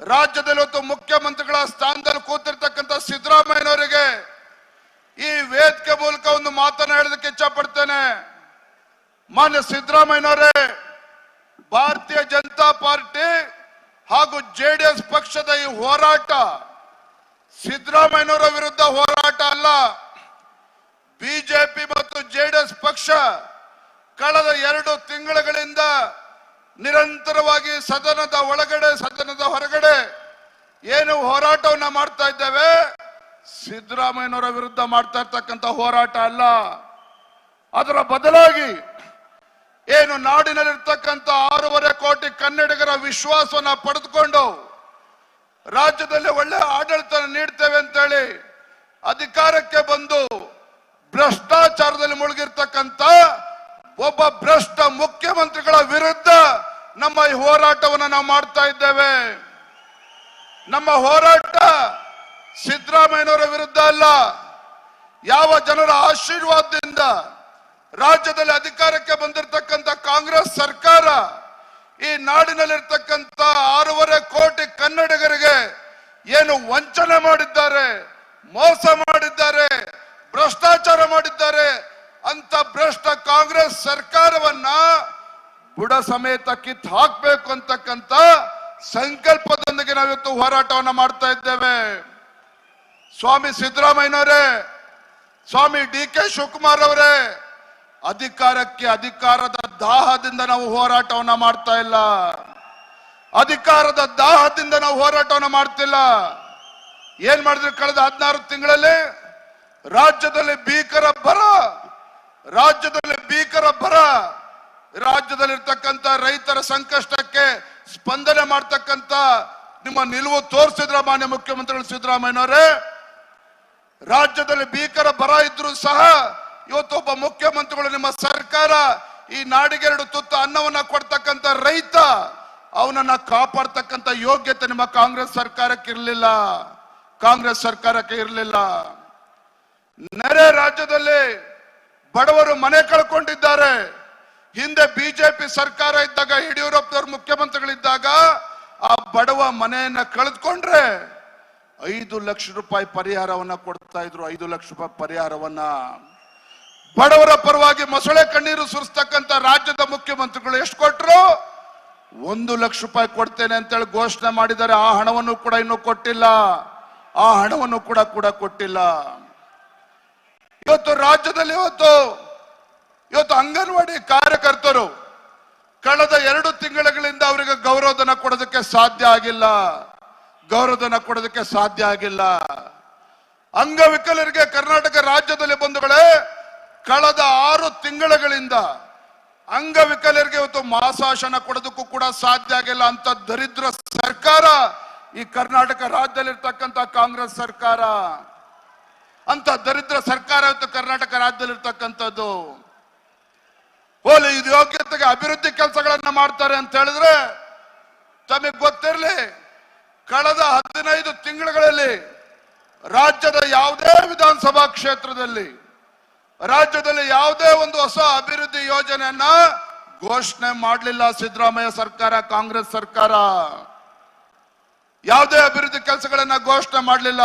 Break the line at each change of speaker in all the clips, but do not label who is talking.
ರಾಜ್ಯದಲ್ಲಿ ಇವತ್ತು ಮುಖ್ಯಮಂತ್ರಿಗಳ ಸ್ಥಾನದಲ್ಲಿ ಕೂತಿರ್ತಕ್ಕಂಥ ಸಿದ್ದರಾಮಯ್ಯನವರಿಗೆ ಈ ವೇದಿಕೆ ಮೂಲಕ ಒಂದು ಮಾತನ್ನ ಹೇಳೋದಕ್ಕೆ ಇಚ್ಛಪಡ್ತೇನೆ. ಮಾನ್ಯ ಸಿದ್ದರಾಮಯ್ಯನವರೇ, ಭಾರತೀಯ ಜನತಾ ಪಾರ್ಟಿ ಹಾಗೂ ಜೆಡಿಎಸ್ ಪಕ್ಷದ ಈ ಹೋರಾಟ ಸಿದ್ದರಾಮಯ್ಯನವರ ವಿರುದ್ಧ ಹೋರಾಟ ಅಲ್ಲ. ಬಿಜೆಪಿ ಮತ್ತು ಜೆಡಿಎಸ್ ಪಕ್ಷ ಕಳೆದ ಎರಡು ತಿಂಗಳುಗಳಿಂದ ನಿರಂತರವಾಗಿ ಸದನದ ಒಳಗಡೆ, ಸದನದ ಹೊರಗಡೆ ಏನು ಹೋರಾಟವನ್ನ ಮಾಡ್ತಾ ಇದ್ದೇವೆ? ಸಿದ್ದರಾಮಯ್ಯನವರ ವಿರುದ್ಧ ಮಾಡ್ತಾ ಇರ್ತಕ್ಕಂಥ ಹೋರಾಟ ಅಲ್ಲ. ಅದರ ಬದಲಾಗಿ ಏನು ನಾಡಿನಲ್ಲಿರ್ತಕ್ಕಂಥ ಆರೂವರೆ ಕೋಟಿ ಕನ್ನಡಿಗರ ವಿಶ್ವಾಸವನ್ನ ಪಡೆದುಕೊಂಡು ರಾಜ್ಯದಲ್ಲಿ ಒಳ್ಳೆ ಆಡಳಿತ ನೀಡ್ತೇವೆ ಅಂತೇಳಿ ಅಧಿಕಾರಕ್ಕೆ ಬಂದು ಭ್ರಷ್ಟಾಚಾರದಲ್ಲಿ ಮುಳುಗಿರ್ತಕ್ಕಂಥ ಒಬ್ಬ ಭ್ರಷ್ಟ ಮುಖ್ಯಮಂತ್ರಿಗಳ ವಿರುದ್ಧ ನಮ್ಮ ಈ ಹೋರಾಟವನ್ನು ನಾವು ಮಾಡ್ತಾ ಇದ್ದೇವೆ. ನಮ್ಮ ಹೋರಾಟ ಸಿದ್ದರಾಮಯ್ಯನವರ ವಿರುದ್ಧ ಅಲ್ಲ, ಯಾವ ಜನರ ಆಶೀರ್ವಾದದಿಂದ ರಾಜ್ಯದಲ್ಲಿ ಅಧಿಕಾರಕ್ಕೆ ಬಂದಿರತಕ್ಕಂಥ ಕಾಂಗ್ರೆಸ್ ಸರ್ಕಾರ ಈ ನಾಡಿನಲ್ಲಿರ್ತಕ್ಕಂಥ ಆರೂವರೆ ಕೋಟಿ ಕನ್ನಡಿಗರಿಗೆ ಏನು ವಂಚನೆ ಮಾಡಿದ್ದಾರೆ, ಮೋಸ ಮಾಡಿದ್ದಾರೆ, ಭ್ರಷ್ಟಾಚಾರ ಮಾಡಿದ್ದಾರೆ ಅಂತ ಭ್ರಷ್ಟ ಕಾಂಗ್ರೆಸ್ ಸರ್ಕಾರವನ್ನ ಬುಡ ಸಮೇತ ಕಿತ್ ಹಾಕ್ಬೇಕು ಅಂತಕ್ಕಂಥ ಸಂಕಲ್ಪದೊಂದಿಗೆ ನಾವಿವತ್ತು ಹೋರಾಟವನ್ನು ಮಾಡ್ತಾ ಇದ್ದೇವೆ. ಸ್ವಾಮಿ ಸಿದ್ದರಾಮಯ್ಯನವರೇ, ಸ್ವಾಮಿ ಡಿ ಕೆ ಶಿವಕುಮಾರ್ ಅವರೇ, ಅಧಿಕಾರಕ್ಕೆ ಅಧಿಕಾರದ ದಾಹದಿಂದ ನಾವು ಹೋರಾಟವನ್ನ ಮಾಡ್ತಾ ಇಲ್ಲ. ಅಧಿಕಾರದ ದಾಹದಿಂದ ನಾವು ಹೋರಾಟವನ್ನ ಮಾಡ್ತಿಲ್ಲ. ಏನ್ ಮಾಡಿದ್ರು ಕಳೆದ ಹದಿನಾರು ತಿಂಗಳಲ್ಲಿ? ರಾಜ್ಯದಲ್ಲಿ ಭೀಕರ ಬರ ರಾಜ್ಯದಲ್ಲಿ ಭೀಕರ ಬರ ರಾಜ್ಯದಲ್ಲಿರ್ತಕ್ಕಂಥ ರೈತರ ಸಂಕಷ್ಟಕ್ಕೆ ಸ್ಪಂದನೆ ಮಾಡ್ತಕ್ಕಂಥ ನಿಮ್ಮ ನಿಲುವು ತೋರಿಸಿದ್ರ ಮಾನ್ಯ ಮುಖ್ಯಮಂತ್ರಿಗಳು ಸಿದ್ದರಾಮಯ್ಯನವರೇ. ರಾಜ್ಯದಲ್ಲಿ ಭೀಕರ ಬರ ಇದ್ರು ಸಹ ಇವತ್ತು ಒಬ್ಬ ಮುಖ್ಯಮಂತ್ರಿಗಳು ನಿಮ್ಮ ಸರ್ಕಾರ ಈ ನಾಡಿಗೆ ಎರಡು ತುತ್ತು ಅನ್ನವನ್ನ ಕೊಡ್ತಕ್ಕಂಥ ರೈತ ಅವನನ್ನ ಕಾಪಾಡ್ತಕ್ಕಂಥ ಯೋಗ್ಯತೆ ನಿಮ್ಮ ಕಾಂಗ್ರೆಸ್ ಸರ್ಕಾರಕ್ಕೆ ಇರಲಿಲ್ಲ. ಕಾಂಗ್ರೆಸ್ ಸರ್ಕಾರಕ್ಕೆ ಇರಲಿಲ್ಲ. ನೆರೆ ರಾಜ್ಯದಲ್ಲಿ ಬಡವರು ಮನೆ ಕಳ್ಕೊಂಡಿದ್ದಾರೆ. ಹಿಂದೆ ಬಿಜೆಪಿ ಸರ್ಕಾರ ಇದ್ದಾಗ ಯಡಿಯೂರಪ್ಪನವರು ಮುಖ್ಯಮಂತ್ರಿಗಳಿದ್ದಾಗ ಆ ಬಡವ ಮನೆಯನ್ನ ಕಳೆದುಕೊಂಡ್ರೆ ಐದು ಲಕ್ಷ ರೂಪಾಯಿ ಪರಿಹಾರವನ್ನ ಕೊಡ್ತಾ ಇದ್ರು. ಐದು ಲಕ್ಷ ರೂಪಾಯಿ ಪರಿಹಾರವನ್ನ ಬಡವರ ಪರವಾಗಿ ಮೊಸಳೆ ಕಣ್ಣೀರು ಸುರಿಸ್ತಕ್ಕಂಥ ರಾಜ್ಯದ ಮುಖ್ಯಮಂತ್ರಿಗಳು ಎಷ್ಟು ಕೊಟ್ಟರು ಒಂದು ಲಕ್ಷ ರೂಪಾಯಿ ಕೊಡ್ತೇನೆ ಅಂತೇಳಿ ಘೋಷಣೆ ಮಾಡಿದ್ದಾರೆ. ಆ ಹಣವನ್ನು ಕೂಡ ಇನ್ನೂ ಕೊಟ್ಟಿಲ್ಲ. ಆ ಹಣವನ್ನು ಕೂಡ ಕೂಡ ಕೊಟ್ಟಿಲ್ಲ. ಇವತ್ತು ರಾಜ್ಯದಲ್ಲಿ ಇವತ್ತು ಇವತ್ತು ಅಂಗನವಾಡಿ ಕಾರ್ಯಕರ್ತರು ಕಳೆದ ಎರಡು ತಿಂಗಳುಗಳಿಂದ ಅವರಿಗೆ ಗೌರವಧನ ಕೊಡೋದಕ್ಕೆ ಸಾಧ್ಯ ಆಗಿಲ್ಲ. ಗೌರವಧನ ಕೊಡೋದಕ್ಕೆ ಸಾಧ್ಯ ಆಗಿಲ್ಲ. ಅಂಗವಿಕಲರಿಗೆ ಕರ್ನಾಟಕ ರಾಜ್ಯದಲ್ಲಿ ಬಂಧುಗಳೇ, ಕಳೆದ ಆರು ತಿಂಗಳುಗಳಿಂದ ಅಂಗವಿಕಲರಿಗೆ ಇವತ್ತು ಮಾಸಾಶನ ಕೊಡೋದಕ್ಕೂ ಕೂಡ ಸಾಧ್ಯ ಆಗಿಲ್ಲ ಅಂತ ದರಿದ್ರ ಸರ್ಕಾರ, ಈ ಕರ್ನಾಟಕ ರಾಜ್ಯದಲ್ಲಿರ್ತಕ್ಕಂಥ ಕಾಂಗ್ರೆಸ್ ಸರ್ಕಾರ. ಅಂತ ದರಿದ್ರ ಸರ್ಕಾರ ಇವತ್ತು ಕರ್ನಾಟಕ ರಾಜ್ಯದಲ್ಲಿರ್ತಕ್ಕಂಥದ್ದು. ಹೋಲಿ, ಇದು ಯೋಗ್ಯತೆಗೆ ಅಭಿವೃದ್ಧಿ ಕೆಲಸಗಳನ್ನ ಮಾಡ್ತಾರೆ ಅಂತ ಹೇಳಿದ್ರೆ, ತಮಗೆ ಗೊತ್ತಿರಲಿ, ಕಳೆದ ಹದಿನೈದು ತಿಂಗಳುಗಳಲ್ಲಿ ರಾಜ್ಯದ ಯಾವುದೇ ವಿಧಾನಸಭಾ ಕ್ಷೇತ್ರದಲ್ಲಿ, ರಾಜ್ಯದಲ್ಲಿ ಯಾವುದೇ ಒಂದು ಹೊಸ ಅಭಿವೃದ್ಧಿ ಯೋಜನೆಯನ್ನ ಘೋಷಣೆ ಮಾಡಲಿಲ್ಲ ಸಿದ್ದರಾಮಯ್ಯ ಸರ್ಕಾರ, ಕಾಂಗ್ರೆಸ್ ಸರ್ಕಾರ. ಯಾವುದೇ ಅಭಿವೃದ್ಧಿ ಕೆಲಸಗಳನ್ನ ಘೋಷಣೆ ಮಾಡಲಿಲ್ಲ.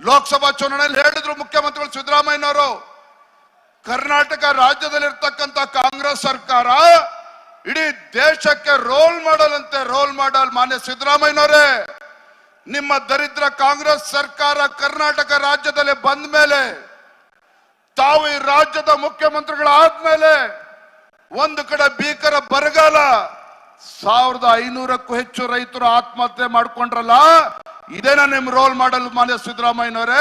ಲೋಕಸಭಾ ಚುನಾವಣೆಯಲ್ಲಿ ಹೇಳಿದ್ರು ಮುಖ್ಯಮಂತ್ರಿಗಳು ಸಿದ್ದರಾಮಯ್ಯನವರು ಕರ್ನಾಟಕ ರಾಜ್ಯದಲ್ಲಿರ್ತಕ್ಕಂಥ ಕಾಂಗ್ರೆಸ್ ಸರ್ಕಾರ ಇಡೀ ದೇಶಕ್ಕೆ ರೋಲ್ ಮಾಡಲ್ ಅಂತೆ ರೋಲ್ ಮಾಡಲ್ ಮಾನ್ಯ ಸಿದ್ದರಾಮಯ್ಯನವರೇ. ನಿಮ್ಮ ದರಿದ್ರ ಕಾಂಗ್ರೆಸ್ ಸರ್ಕಾರ ಕರ್ನಾಟಕ ರಾಜ್ಯದಲ್ಲಿ ಬಂದ ಮೇಲೆ, ತಾವು ಈ ರಾಜ್ಯದ ಮುಖ್ಯಮಂತ್ರಿಗಳಾದ್ಮೇಲೆ ಒಂದು ಕಡೆ ಭೀಕರ ಬರಗಾಲ, ಸಾವಿರದ ಐನೂರಕ್ಕೂ ಹೆಚ್ಚು ರೈತರು ಆತ್ಮಹತ್ಯೆ ಮಾಡ್ಕೊಂಡ್ರಲ್ಲ, ಇದೇನ ನಿಮ್ ರೋಲ್ ಮಾಡಲ್ ಮಾನ್ಯ ಸಿದ್ದರಾಮಯ್ಯನವರೇ?